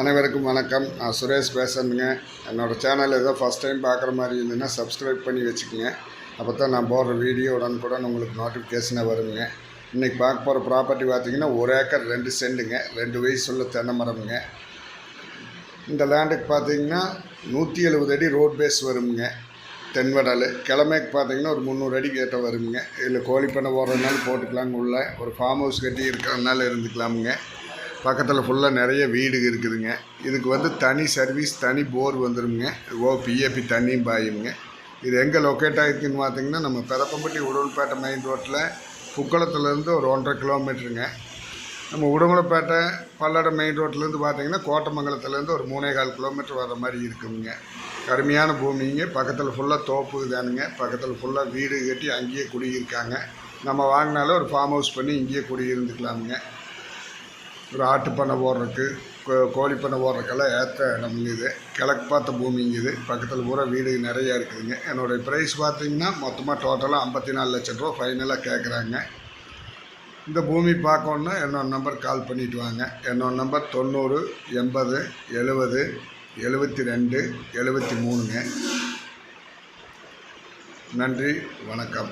அனைவருக்கும் வணக்கம். நான் சுரேஷ் பேசுகிறேங்க என்னோடய சேனல் ஏதோ ஃபஸ்ட் டைம் பார்க்குற மாதிரி இருந்ததுன்னா சப்ஸ்கிரைப் பண்ணி வச்சுக்கோங்க. அப்போ தான் நான் போடுற வீடியோ உடனுக்குடன் உங்களுக்கு நோட்டிஃபிகேஷனாக வருங்க. இன்றைக்கி பார்க்க போகிற ப்ராப்பர்ட்டி பார்த்தீங்கன்னா ஒரு ஏக்கர் ரெண்டு செண்டுங்க. ரெண்டு வயசுள்ள தென்னை மரமுங்க. இந்த லேண்டுக்கு பார்த்தீங்கன்னா நூற்றி எழுபது அடி ரோட் பேஸ் வருங்க தென்வடல். கிழமைக்கு பார்த்தீங்கன்னா ஒரு முந்நூறு அடி கேட்ட வருங்க இதில் கோழி பண்ணை போடுறதுனால போட்டுக்கலாங்க உள்ள. ஒரு ஃபார்ம் ஹவுஸ் கட்டி இருக்கிறதுனால இருந்துக்கலாமுங்க. பக்கத்தில் ஃபுல்லாக நிறைய வீடு இருக்குதுங்க. இதுக்கு வந்து தனி சர்வீஸ் தனி போர் வந்துடுங்க ஓ பிஏபி தண்ணியும் பாயுங்க இது எங்கே லொக்கேட் ஆகிருக்குன்னு பார்த்தீங்கன்னா நம்ம பெரப்பம்பட்டி உடல்பேட்டை மெயின் ரோட்டில் புக்களத்துலேருந்து ஒரு ஒன்றரை கிலோமீட்டருங்க நம்ம உடுமலைப்பேட்டை பல்லடம் மெயின் ரோட்லேருந்து பார்த்தீங்கன்னா கோட்டமங்கலத்துலேருந்து ஒரு மூணே கால் கிலோமீட்டர் வர மாதிரி இருக்குங்க. கருமையான பூமிங்க. பக்கத்தில் ஃபுல்லாக தோப்பு தானுங்க பக்கத்தில் ஃபுல்லாக வீடு கட்டி அங்கேயே குடியிருக்காங்க. நம்ம வாங்கினாலும் ஒரு ஃபார்ம் ஹவுஸ் பண்ணி இங்கேயே குடியிருந்துக்கலாமுங்க. ஒரு ஆட்டுப்பண்ணை போடுறதுக்கு கோ- கோழி பண்ணை போடுறதுக்கெல்லாம் ஏற்ற இடமுங்க இது. கிழக்கு பார்த்த பூமிங்க இது. பக்கத்தில் பூரா வீடு நிறையா இருக்குதுங்க. என்னுடைய ப்ரைஸ் பார்த்தீங்கன்னா மொத்தமாக டோட்டலாக ஐம்பத்தி நாலு லட்சம் ரூபா ஃபைனலாக கேட்குறாங்க இந்த பூமி பார்க்கணுன்னா என்னோட நம்பர் கால் பண்ணிட்டு வாங்க. என்னோட நம்பர் தொண்ணூறு எண்பது எழுபது எழுபத்தி ரெண்டு எழுபத்தி மூணுங்க. நன்றி வணக்கம்.